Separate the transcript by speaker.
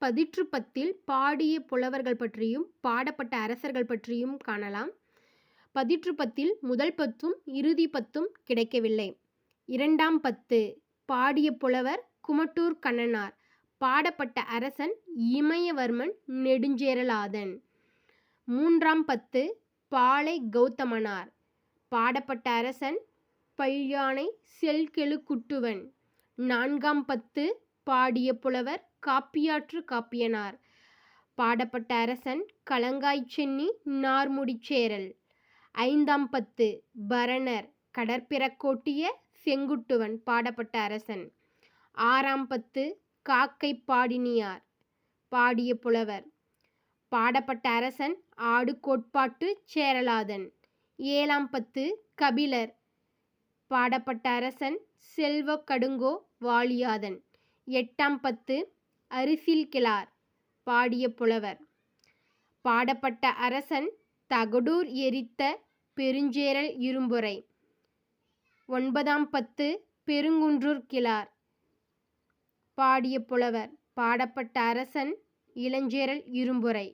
Speaker 1: பதிற்று பத்தில் பாடிய புலவர்கள் பற்றியும் பாடப்பட்ட அரசர்கள் பற்றியும் காணலாம். பதிற்று பத்தில் முதல் பத்தும் இறுதி பத்தும் கிடைக்கவில்லை. இரண்டாம் பத்து பாடிய புலவர் குமட்டூர் கண்ணனார். பாடப்பட்ட அரசன் இமயவர்மன் நெடுஞ்சேரலாதன். மூன்றாம் பத்து பாலை கௌதமனார். பாடப்பட்ட அரசன் பல்யானை செல்கெழுக்குட்டுவன். நான்காம் பத்து பாடிய புலவர் காப்பியாற்று காப்பியனார். பாடப்பட்ட அரசன் கலங்காய்ச் சென்னி நார்முடிச்சேரல் ஐந்தாம் பத்து பரணர் கடற்பிறக்கோட்டிய செங்குட்டுவன் பாடப்பட்ட அரசன். ஆறாம் பத்து காக்கை பாடினியார் பாடிய புலவர். பாடப்பட்ட அரசன் ஆடு கோட்பாட்டு சேரலாதன். ஏழாம் பத்து கபிலர் பாடப்பட்ட அரசன் செல்வ கடுங்கோ வாலியாதன். எட்டாம் பத்து அரிசில் கிளார் பாடிய புலவர். பாடப்பட்ட அரசன் தகடூர் எரித்த பெருஞ்சேரல் இரும்புரை ஒன்பதாம் பத்து பெருங்குன்றூர் கிளார் பாடிய புலவர். பாடப்பட்ட அரசன் இளஞ்சேரல் இரும்புரை